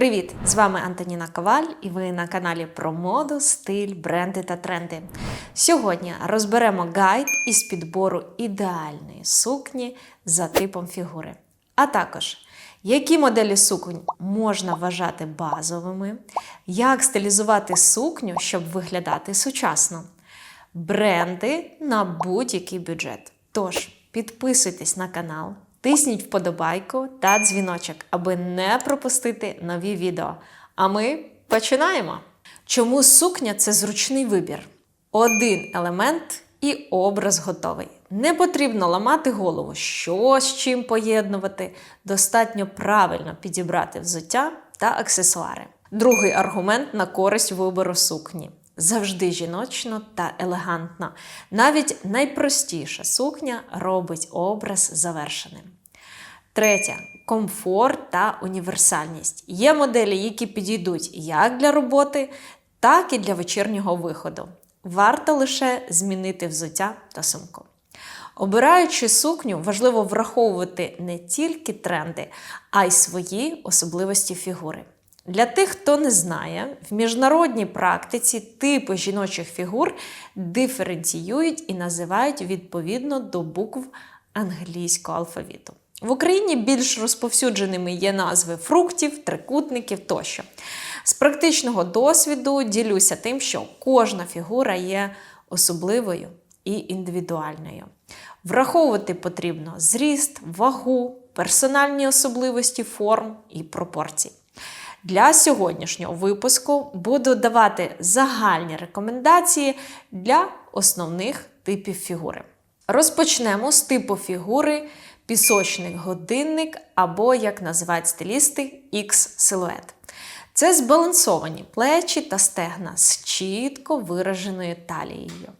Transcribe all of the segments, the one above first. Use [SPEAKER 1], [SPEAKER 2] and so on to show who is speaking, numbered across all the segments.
[SPEAKER 1] Привіт! З вами Антоніна Коваль, і ви на каналі про моду, стиль, бренди та тренди. Сьогодні розберемо гайд із підбору ідеальної сукні за типом фігури. А також, які моделі суконь можна вважати базовими, як стилізувати сукню, щоб виглядати сучасно, бренди на будь-який бюджет. Тож, підписуйтесь на канал, тисніть вподобайку та дзвіночок, аби не пропустити нові відео. А ми починаємо! Чому сукня це зручний вибір? Один елемент і образ готовий. Не потрібно ламати голову, що з чим поєднувати. Достатньо правильно підібрати взуття та аксесуари. Другий аргумент на користь вибору сукні. Завжди жіночно та елегантно. Навіть найпростіша сукня робить образ завершеним. Третє комфорт та універсальність. Є моделі, які підійдуть як для роботи, так і для вечірнього виходу. Варто лише змінити взуття та сумку. Обираючи сукню, важливо враховувати не тільки тренди, а й свої особливості фігури. Для тих, хто не знає, в міжнародній практиці типи жіночих фігур диференціюють і називають відповідно до букв англійського алфавіту. В Україні більш розповсюдженими є назви фруктів, трикутників тощо. З практичного досвіду ділюся тим, що кожна фігура є особливою і індивідуальною. Враховувати потрібно зріст, вагу, персональні особливості форм і пропорцій. Для сьогоднішнього випуску буду давати загальні рекомендації для основних типів фігури. Розпочнемо з типу фігури пісочний годинник або, як називають стилісти, X-силует. Це збалансовані плечі та стегна з чітко вираженою талією.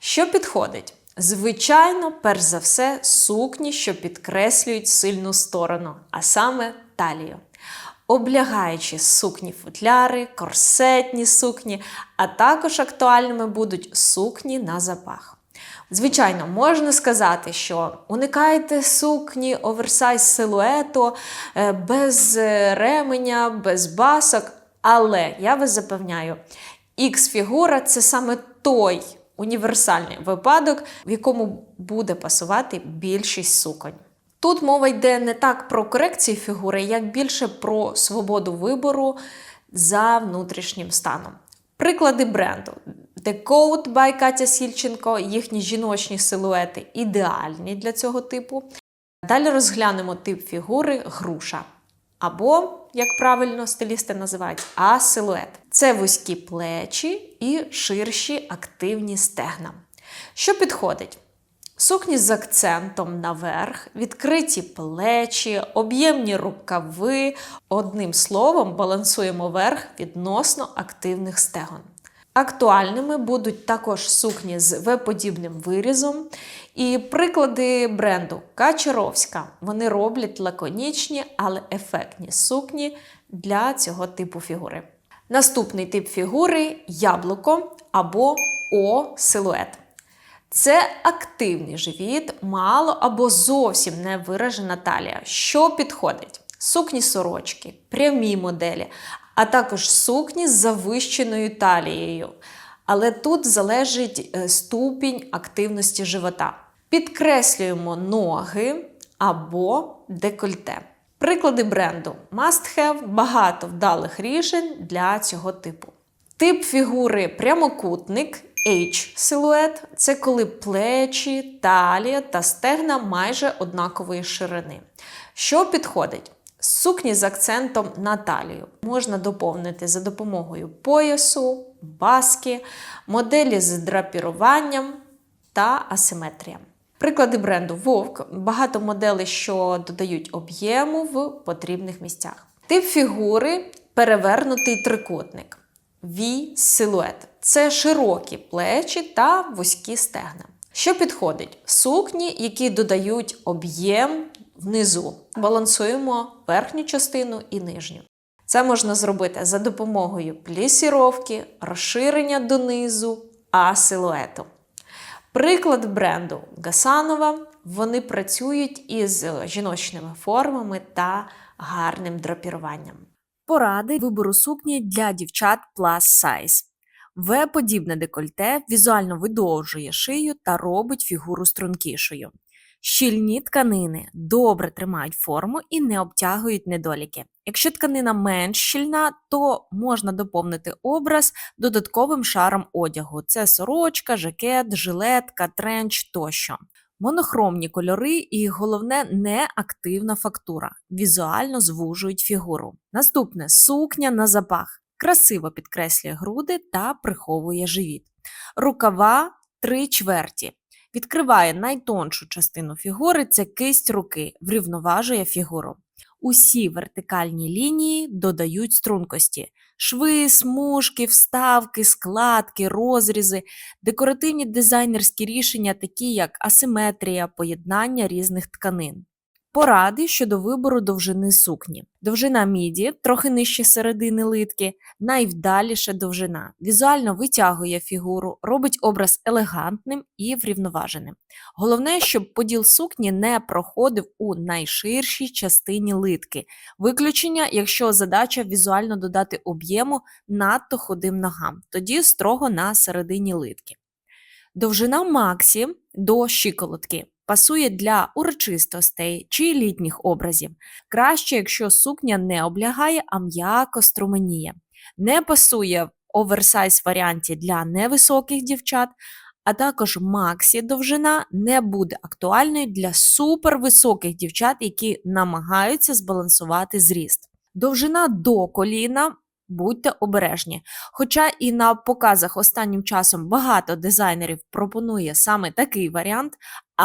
[SPEAKER 1] Що підходить? Звичайно, перш за все, сукні, що підкреслюють сильну сторону, а саме талію. Облягаючі сукні футляри, корсетні сукні, а також актуальними будуть сукні на запах. Звичайно, можна сказати, що уникайте сукні оверсайз силуету е, без ременя, без басок. Але я вас запевняю, X-фігура це саме той універсальний випадок, в якому буде пасувати більшість суконь. Тут мова йде не так про корекцію фігури, як більше про свободу вибору за внутрішнім станом. Приклади бренду. The Coat by Катя Сільченко, їхні жіночні силуети ідеальні для цього типу. Далі розглянемо тип фігури груша. Або, як правильно стилісти називають, А-силует. Це вузькі плечі і ширші активні стегна. Що підходить? Сукні з акцентом наверх, відкриті плечі, об'ємні рукави. Одним словом, балансуємо верх відносно активних стегон. Актуальними будуть також сукні з В-подібним вирізом. І приклади бренду Качаровська. Вони роблять лаконічні, але ефектні сукні для цього типу фігури. Наступний тип фігури яблуко або О-силует. Це активний живіт, мало або зовсім не виражена талія, що підходить. Сукні сорочки, прямі моделі, а також сукні з завищеною талією. Але тут залежить ступінь активності живота. Підкреслюємо ноги або декольте. Приклади бренду Must Have багато вдалих рішень для цього типу. Тип фігури прямокутник. H-силует це коли плечі, талія та стегна майже однакової ширини. Що підходить? Сукні з акцентом на талію можна доповнити за допомогою поясу, баски, моделі з драпіруванням та асиметрія. Приклади бренду Вовк багато моделей, що додають об'єму в потрібних місцях. Тип фігури перевернутий трикутник. V-силует це широкі плечі та вузькі стегна. Що підходить? Сукні, які додають об'єм внизу. Балансуємо верхню частину і нижню. Це можна зробити за допомогою плісіровки, розширення донизу, а силуету. Приклад бренду Гасанова. Вони працюють із жіночними формами та гарним драпіруванням.
[SPEAKER 2] Поради вибору сукні для дівчат plus size. В-подібне декольте візуально видовжує шию та робить фігуру стрункішою. Щільні тканини добре тримають форму і не обтягують недоліки. Якщо тканина менш щільна, то можна доповнити образ додатковим шаром одягу: це сорочка, жакет, жилетка, тренч тощо. Монохромні кольори і головне неактивна фактура. Візуально звужують фігуру. Наступне сукня на запах. Красиво підкреслює груди та приховує живіт. Рукава три чверті. Відкриває найтоншу частину фігури це кисть руки, врівноважує фігуру. Усі вертикальні лінії додають стрункості. Шви, смужки, вставки, складки, розрізи, декоративні дизайнерські рішення, такі як асиметрія, поєднання різних тканин. Поради щодо вибору довжини сукні. Довжина міді, трохи нижче середини литки, найвдаліша довжина. Візуально витягує фігуру, робить образ елегантним і врівноваженим. Головне, щоб поділ сукні не проходив у найширшій частині литки. Виключення, якщо задача візуально додати об'єму надто худим ногам, тоді строго на середині литки. Довжина максі до щиколотки пасує для урочистостей чи літніх образів. Краще, якщо сукня не облягає, а м'яко струменіє. Не пасує в оверсайз варіанті для невисоких дівчат, а також максі довжина не буде актуальною для супервисоких дівчат, які намагаються збалансувати зріст. Довжина до коліна. Будьте обережні. Хоча і на показах останнім часом багато дизайнерів пропонує саме такий варіант,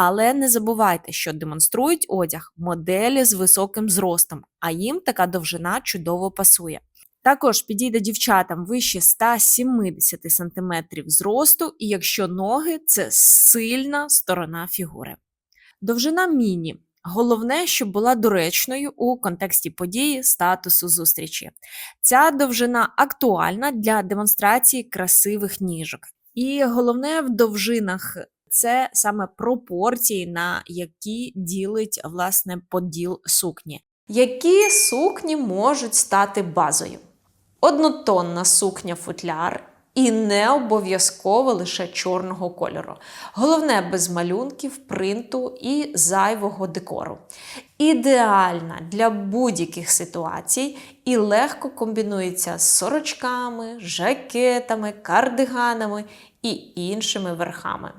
[SPEAKER 2] але не забувайте, що демонструють одяг моделі з високим зростом, а їм така довжина чудово пасує. Також підійде дівчатам вище 170 см зросту, і якщо ноги це сильна сторона фігури. Довжина міні. Головне, щоб була доречною у контексті події, статусу зустрічі. Ця довжина актуальна для демонстрації красивих ніжок. І головне в довжинах це саме пропорції, на які ділить власне поділ сукні.
[SPEAKER 1] Які сукні можуть стати базою? Однотонна сукня футляр і не обов'язково лише чорного кольору. Головне без малюнків, принту і зайвого декору. Ідеальна для будь-яких ситуацій і легко комбінується з сорочками, жакетами, кардиганами і іншими верхами.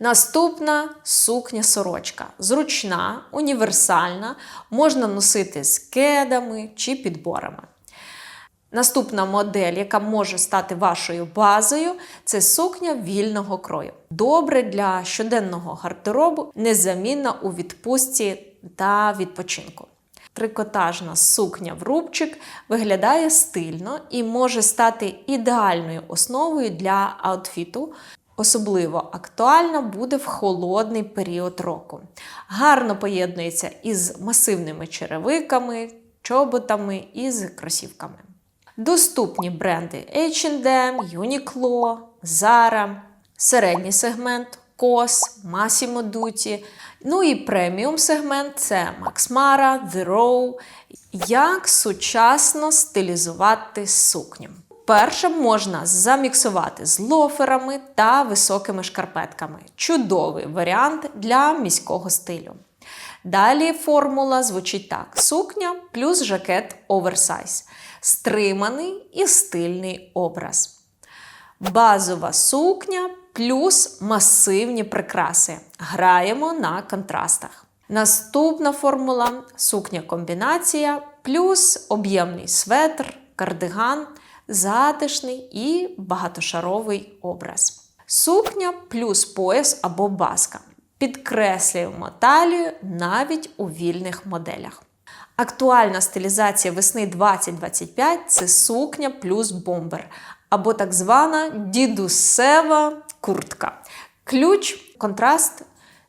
[SPEAKER 1] Наступна сукня-сорочка. Зручна, універсальна, можна носити з кедами чи підборами. Наступна модель, яка може стати вашою базою, це сукня вільного крою. Добре для щоденного гардеробу, незамінна у відпустці та відпочинку. Трикотажна сукня в рубчик виглядає стильно і може стати ідеальною основою для аутфіту. Особливо актуальна буде в холодний період року. Гарно поєднується із масивними черевиками, чоботами і з кросівками. Доступні бренди H&M, Uniqlo, Zara, середній сегмент COS, Massimo Dutti, ну і преміум сегмент це Max Mara, The Row. Як сучасно стилізувати сукню. Перше можна заміксувати з лоферами та високими шкарпетками. Чудовий варіант для міського стилю. Далі формула звучить так: сукня плюс жакет оверсайз стриманий і стильний образ. Базова сукня плюс масивні прикраси. Граємо на контрастах. Наступна формула сукня комбінація плюс об'ємний светр, кардиган, затишний і багатошаровий образ. Сукня плюс пояс або баска. Підкреслюємо талію навіть у вільних моделях. Актуальна стилізація весни 2025 це сукня плюс бомбер, або так звана дідусева куртка. Ключ контраст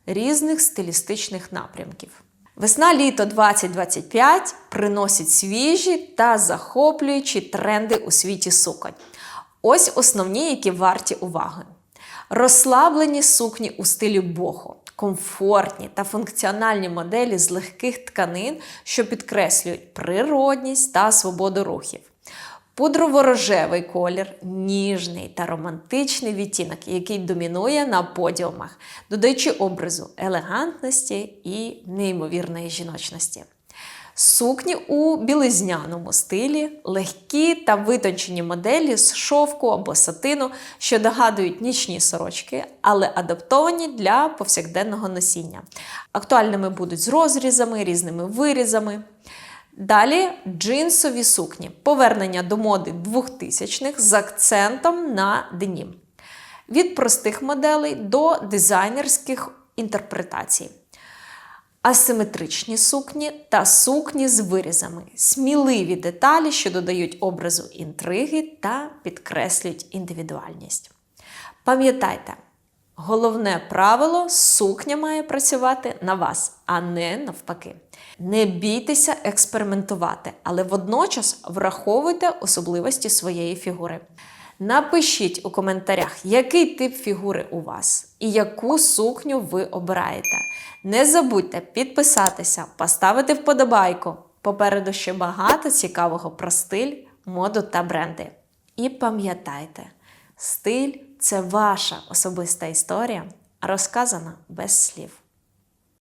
[SPEAKER 1] різних стилістичних напрямків. Весна-літо 2025 приносить свіжі та захоплюючі тренди у світі суконь. Ось основні, які варті уваги. Розслаблені сукні у стилі бохо. комфортні та функціональні моделі з легких тканин, що підкреслюють природність та свободу рухів. Пудрово-рожевий колір, ніжний та романтичний відтінок, який домінує на подіумах, додаючи образу елегантності і неймовірної жіночності. Сукні у білизняному стилі, легкі та витончені моделі з шовку або сатину, що нагадують нічні сорочки, але адаптовані для повсякденного носіння. Актуальними будуть з розрізами, різними вирізами. Далі джинсові сукні, повернення до моди 2000-х з акцентом на денім. Від простих моделей до дизайнерських інтерпретацій. Асиметричні сукні та сукні з вирізами, сміливі деталі, що додають образу інтриги та підкреслюють індивідуальність. Пам'ятайте, головне правило сукня має працювати на вас, а не навпаки. Не бійтеся експериментувати, але водночас враховуйте особливості своєї фігури. Напишіть у коментарях, який тип фігури у вас і яку сукню ви обираєте. Не забудьте підписатися, поставити вподобайку. Попереду ще багато цікавого про стиль, моду та бренди. І пам'ятайте, стиль це ваша особиста історія, розказана без слів.